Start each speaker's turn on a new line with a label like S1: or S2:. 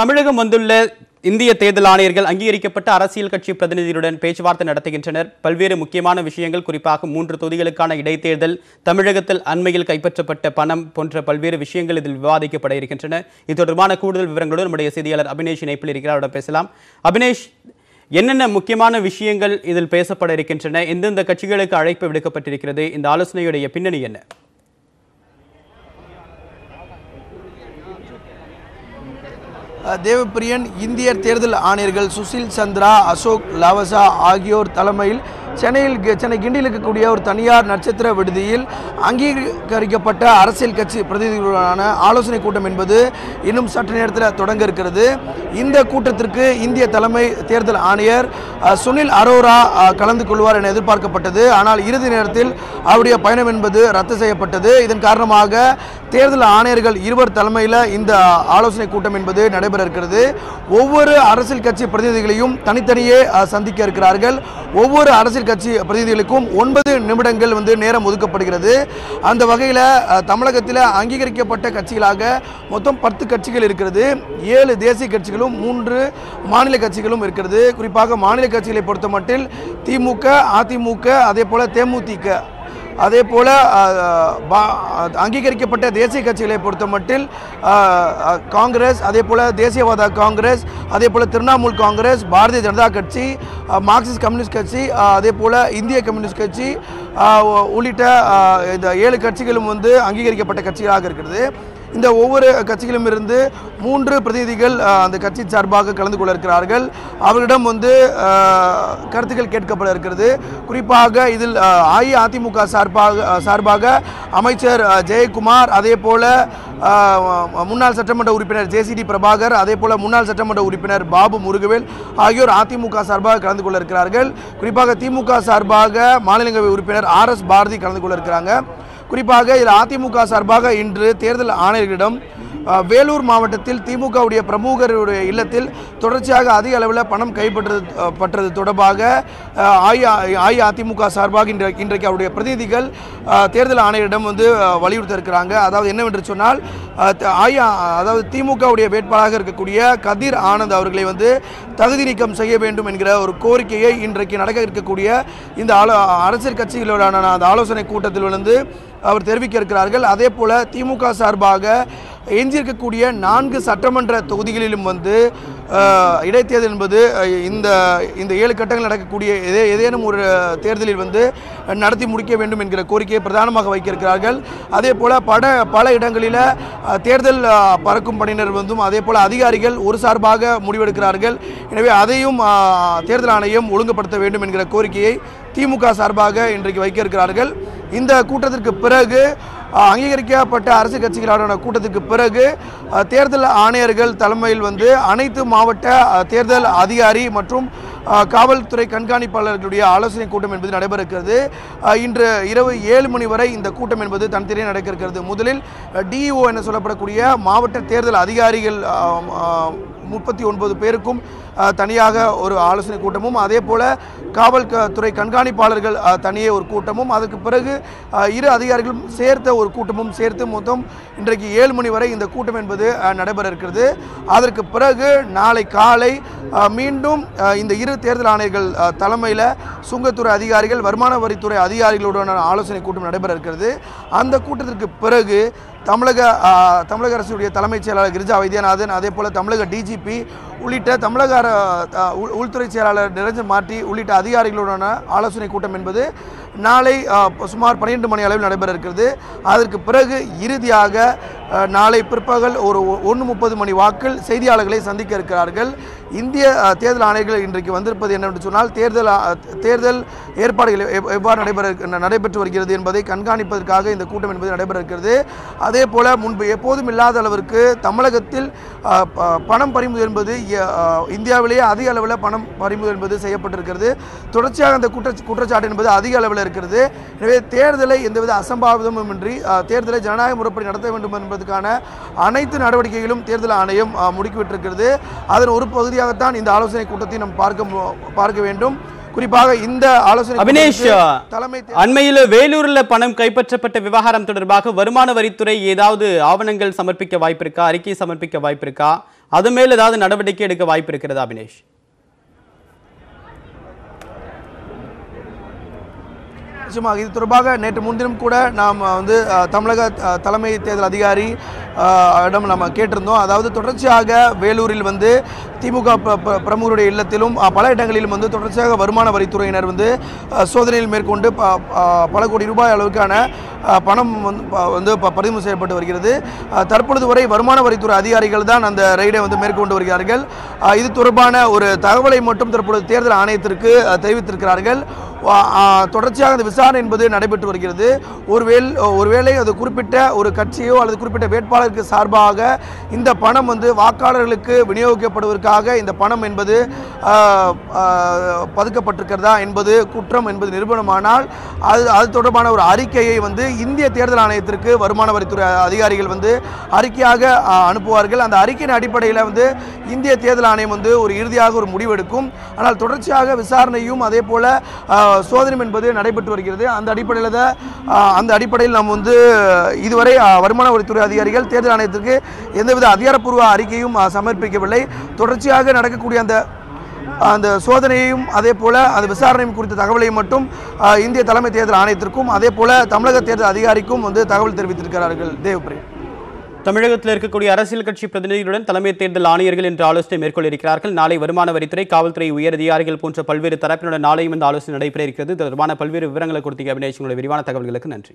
S1: தமிழகம் வந்துள்ள இந்திய தேர்தல் ஆணையர்கள் அங்கீகரிக்கப்பட்ட அரசியல் கட்சி பிரதிநிதிகளுடன் பேச்சுவார்த்தை நடத்துகின்றனர். பல்வேறு முக்கியமான விஷயங்கள் குறிப்பாக மூன்று தொகுதிகளுக்கான இடைத்தேர்தல் தமிழகத்தில் அண்மையில் கைப்பற்றப்பட்ட பணம் போன்ற பல்வேறு விஷயங்கள் இதில் விவாதிக்கப்பட இருக்கின்றன. இது தொடர்பான கூடுதல் விவரங்களோடு நம்முடைய செய்தியாளர் அபினேஷ் இணைப்பில் இருக்கிறார் அவரிடம் பேசலாம். அபினேஷ் என்னென்ன முக்கியமான விஷயங்கள் இதில் பேசப்பட இருக்கின்றன? எந்தெந்த கட்சிகளுக்கு அழைப்பு விடுக்கப்பட்டிருக்கிறது? இந்த ஆலோசனையுடைய பின்னணி என்ன?
S2: தேவப்பிரியன் இந்திய தேர்தல் ஆணையர்கள் சுசில் சந்திரா அசோக் லாவசா ஆகியோர் தலைமையில் சென்னையில் சென்னை கிண்டியில் இருக்கக்கூடிய ஒரு தனியார் நட்சத்திர விடுதியில் அங்கீகரிக்கப்பட்ட அரசியல் கட்சி பிரதிநிதிகளுடனான ஆலோசனை கூட்டம் என்பது இன்னும் சற்று நேரத்தில் தொடங்க இருக்கிறது. இந்த கூட்டத்திற்கு இந்திய தலைமை தேர்தல் ஆணையர் சுனில் அரோரா கலந்து கொள்வார் என எதிர்பார்க்கப்பட்டது. ஆனால் இறுதி நேரத்தில் அவருடைய பயணம் என்பது ரத்து செய்யப்பட்டது. இதன் காரணமாக தேர்தல் ஆணையர்கள் இருவர் தலைமையில் இந்த ஆலோசனை கூட்டம் என்பது நடைபெற இருக்கிறது. ஒவ்வொரு அரசியல் கட்சி பிரதிநிதிகளையும் தனித்தனியே சந்திக்க இருக்கிறார்கள். ஒவ்வொரு அரசியல் கட்சி பிரதிநிதிகளுக்கும் ஒன்பது நிமிடங்கள் வந்து நேரம் ஒதுக்கப்படுகிறது. அந்த வகையில் தமிழகத்தில் அங்கீகரிக்கப்பட்ட கட்சிகளாக மொத்தம் பத்து கட்சிகள் இருக்கிறது. ஏழு தேசிய கட்சிகளும் மூன்று மாநில கட்சிகளும் இருக்கிறது. குறிப்பாக மாநில கட்சிகளை பொறுத்தமட்டில் திமுக அதிமுக அதே போல தேமுதிக அதே போல் பா- அங்கீகரிக்கப்பட்ட தேசிய கட்சிகளை பொறுத்தமட்டில் மட்டில் காங்கிரஸ் அதே போல் தேசியவாத காங்கிரஸ் அதே போல் திரிணாமுல் காங்கிரஸ் பாரதிய ஜனதா கட்சி மார்க்சிஸ்ட் கம்யூனிஸ்ட் கட்சி அதே போல் இந்திய கம்யூனிஸ்ட் கட்சி உள்ளிட்ட இந்த ஏழு கட்சிகளும் வந்து அங்கீகரிக்கப்பட்ட கட்சிகளாக இருக்கிறது. இந்த ஒவ்வொரு கட்சிகளும் இருந்து மூன்று பிரதிநிதிகள் அந்த கட்சி சார்பாக கலந்து கொள்ள இருக்கிறார்கள். அவர்களிடம் வந்து கருத்துக்கள் கேட்கப்பட இருக்கிறது. குறிப்பாக இதில் அஇஅதிமுக சார்பாக சார்பாக அமைச்சர் ஜெயக்குமார் அதே போல முன்னாள் சட்டமன்ற உறுப்பினர் ஜேசிடி பிரபாகர் அதே போல முன்னாள் சட்டமன்ற உறுப்பினர் பாபு முருகவேல் ஆகியோர் அதிமுக சார்பாக கலந்து கொள்ள இருக்கிறார்கள். குறிப்பாக திமுக சார்பாக மாநிலங்களவை உறுப்பினர் ஆர் எஸ் பாரதி கலந்து கொள்ள இருக்கிறாங்க. குறிப்பாக இதில் அதிமுக சார்பாக இன்று தேர்தல் ஆணையர்களிடம் வேலூர் மாவட்டத்தில் திமுகவுடைய பிரமுகருடைய இல்லத்தில் தொடர்ச்சியாக அதிக அளவில் பணம் கைப்பற்றது பற்றது தொடர்பாக அஇஅதிமுக சார்பாக இன்று இன்றைக்கு அவருடைய பிரதிநிதிகள் தேர்தல் ஆணையரிடம் வந்து அஹ், வலியுறுத்த இருக்கிறாங்க அதாவது என்னவென்று சொன்னால் அஹ், அதாவது திமுகவுடைய வேட்பாளராக இருக்கக்கூடிய கதிர் ஆனந்த் அவர்களை வந்து தகுதி நீக்கம் செய்ய வேண்டும் என்கிற ஒரு கோரிக்கையை இன்றைக்கு நடக்க இருக்கக்கூடிய இந்த ஆலோ அரசியல் கட்சிகளோடான அந்த ஆலோசனை கூட்டத்தில் வந்து அவர் தெரிவிக்க இருக்கிறார்கள். அதே போல திமுக சார்பாக எஞ்சியிருக்கக்கூடிய நான்கு சட்டமன்ற தொகுதிகளிலும் வந்து இடைத்தேர்தல் என்பது இந்த இந்த ஏழு கட்டங்கள் நடக்கக்கூடிய ஏதே ஏதேனும் ஒரு தேர்தலில் வந்து நடத்தி முடிக்க வேண்டும் என்கிற கோரிக்கையை பிரதானமாக வைக்க இருக்கிறார்கள் அதே போல் பட பல இடங்களில் தேர்தல் பறக்கும் பணியினர் வந்தும் அதே போல் அதிகாரிகள் ஒரு சார்பாக முடிவெடுக்கிறார்கள். எனவே அதையும் தேர்தல் ஆணையம் ஒழுங்குபடுத்த வேண்டும் என்கிற கோரிக்கையை திமுக சார்பாக இன்றைக்கு வைக்க இருக்கிறார்கள் இந்த கூட்டத்திற்கு பிறகு அங்கீகரிக்கப்பட்ட அரசு கட்சிகளான கூட்டத்திற்கு பிறகு தேர்தல் ஆணையர்கள் தலைமையில் வந்து அனைத்து மாவட்ட தேர்தல் அதிகாரி மற்றும் காவல்துறை கண்காணிப்பாளர்களுடைய ஆலோசனை கூட்டம் என்பது நடைபெற இருக்கிறது இன்று இரவு ஏழு மணி வரை இந்த கூட்டம் என்பது தனித்தனியே நடக்க இருக்கிறது முதலில் டிஇஓ என சொல்லப்படக்கூடிய மாவட்ட தேர்தல் அதிகாரிகள் முப்பத்தி ஒன்பது பேருக்கும் தனியாக ஒரு ஆலோசனை கூட்டமும் அதே போல காவல்துறை கண்காணிப்பாளர்கள் தனியே ஒரு கூட்டமும் அதற்கு பிறகு இரு அதிகாரிகளும் சேர்த்த ஒரு கூட்டமும் சேர்த்து மொத்தம் இன்றைக்கு ஏழு மணி வரை இந்த கூட்டம் என்பது நடைபெற இருக்கிறது. அதற்கு பிறகு நாளை காலை மீண்டும் இந்த இரு தேர்தல் ஆணையர்கள் தலைமையில் சுங்கத்துறை அதிகாரிகள் வருமான வரித்துறை அதிகாரிகளுடனான ஆலோசனை கூட்டம் நடைபெற இருக்கிறது. அந்த கூட்டத்திற்கு பிறகு தமிழக தமிழக அரசுடைய தலைமைச் செயலாளர் கிரிஜா வைத்தியநாதன் அதே போல் தமிழக டிஜிபி உள்ளிட்ட தமிழக அர- உள்துறை செயலாளர் நிரஞ்சன் மாட்டி உள்ளிட்ட அதிகாரிகளுடனான ஆலோசனை கூட்டம் என்பது நாளை சுமார் பன்னிரெண்டு மணி அளவில் நடைபெற இருக்கிறது. அதற்கு பிறகு இறுதியாக நாளை பிற்பகல் ஒரு ஒன்று முப்பது மணி வாக்கில் செய்தியாளர்களை சந்திக்க இருக்கிறார்கள். இந்திய தேர்தல் ஆணையர்கள் இன்றைக்கு வந்திருப்பது என்னவென்று சொன்னால் தேர்தல் தேர்தல் ஏற்பாடுகள் எவ்- எவ்வாறு நடைபெற நடைபெற்று வருகிறது என்பதை கண்காணிப்பதற்காக இந்த கூட்டம் என்பது நடைபெற இருக்கிறது. அதே போல் முன்பு எப்போதும் இல்லாத அளவிற்கு தமிழகத்தில் பணம் பறிமுதல் என்பது இந்தியாவிலேயே அதிக அளவில் பணம் பறிமுதல் என்பது செய்யப்பட்டிருக்கிறது. தொடர்ச்சியாக அந்த குற்ற குற்றச்சாட்டு என்பது அதிக அளவில் இருக்கிறது. எனவே தேர்தலை எந்தவித அசம்பாவிதமும் இன்றி தேர்தலை ஜனநாயக முறைப்படி நடத்த வேண்டும் என்பது என்பதற்கான அனைத்து நடவடிக்கைகளும் தேர்தல் ஆணையம் முடுக்கிவிட்டிருக்கிறது. அதன் ஒரு பகுதியாகத்தான் இந்த ஆலோசனை கூட்டத்தை நாம் பார்க்க பார்க்க வேண்டும். குறிப்பாக இந்த ஆலோசனை
S1: அபினேஷ்
S2: தலைமை
S1: அண்மையில வேலூர்ல பணம் கைப்பற்றப்பட்ட விவகாரம் தொடர்பாக வருமான வரித்துறை ஏதாவது ஆவணங்கள் சமர்ப்பிக்க வாய்ப்பிருக்கா? அறிக்கை சமர்ப்பிக்க வாய்ப்பிருக்கா? அது மேல் ஏதாவது நடவடிக்கை எடுக்க வாய்ப்பு இருக்கிறதா அபினேஷ்?
S2: நிச்சயமாக இது தொடர்பாக நேற்று முன்தினம் கூட நாம் வந்து தமிழக தலைமை தேர்தல் அதிகாரி இடம் நம்ம கேட்டிருந்தோம். அதாவது தொடர்ச்சியாக வேலூரில் வந்து திமுக ப- பிரமுகருடைய இல்லத்திலும் பல இடங்களிலும் வந்து தொடர்ச்சியாக வருமான வரித்துறையினர் வந்து சோதனையில் மேற்கொண்டு ப- பல கோடி ரூபாய் அளவுக்கான பணம் வந்து ப- வந்து பதிவு செய்யப்பட்டு வருகிறது. தற்பொழுது வரை வருமான வரித்துறை அதிகாரிகள் தான் அந்த ரெய்டை வந்து மேற்கொண்டு வருகிறார்கள். இது தொடர்பான ஒரு தகவலை மட்டும் தற்பொழுது தேர்தல் ஆணையத்திற்கு தெரிவித்திருக்கிறார்கள். தொடர்ச்சியாக அந்த விசாரணை என்பது நடைபெற்று வருகிறது. ஒருவேள் ஒருவேளை அது குறிப்பிட்ட ஒரு கட்சியோ அல்லது குறிப்பிட்ட வேட்பாளருக்கு சார்பாக இந்த பணம் வந்து வாக்காளர்களுக்கு விநியோகிக்கப்படுவதற்காக இந்த பணம் என்பது பதுக்கப்பட்டிருக்கிறதா என்பது குற்றம் என்பது நிரூபணமானால் அது அது தொடர்பான ஒரு அறிக்கையை வந்து இந்திய தேர்தல் ஆணையத்திற்கு வருமான வரித்துறை அதிகாரிகள் வந்து அறிக்கையாக அனுப்புவார்கள். அந்த அறிக்கையின் அடிப்படையில் வந்து இந்திய தேர்தல் ஆணையம் வந்து ஒரு இறுதியாக ஒரு முடிவெடுக்கும். ஆனால் தொடர்ச்சியாக விசாரணையும் அதே போல் சோதனை என்பது நடைபெற்று வருகிறது. அந்த அடிப்படையில் தான் அந்த அடிப்படையில் நாம் வந்து இதுவரை வருமான வரித்துறை அதிகாரிகள் தேர்தல் ஆணையத்திற்கு எந்தவித அதிகாரப்பூர்வ அறிக்கையும் சமர்ப்பிக்கவில்லை. தொடர்ச்சியாக நடக்கக்கூடிய அந்த அந்த சோதனையையும் அதே போல் அந்த விசாரணையும் குறித்த தகவலையும் மட்டும் இந்திய தலைமை தேர்தல் ஆணையத்திற்கும் அதே போல் தமிழக தேர்தல் அதிகாரிக்கும் வந்து தகவல் தெரிவித்திருக்கிறார்கள். தேவப்பிரியா
S1: தமிழகத்தில் இருக்கக்கூடிய அரசியல் கட்சி பிரதிநிதிகளுடன் தலைமை தேர்தல் ஆணையர்கள் இன்று ஆலோசனை மேற்கொள்ள இருக்கிறார்கள் நாளை வருமான வரித்துறை காவல்துறை உயர் அதிகாரிகள் போன்ற பல்வேறு தரப்பினுடன் நாளையும் இந்த ஆலோசனை நடைபெற இருக்கிறது. தொடர்பான பல்வேறு விவரங்களை கொடுத்த அபினேஷ் விரிவான தகவல்களுக்கு நன்றி.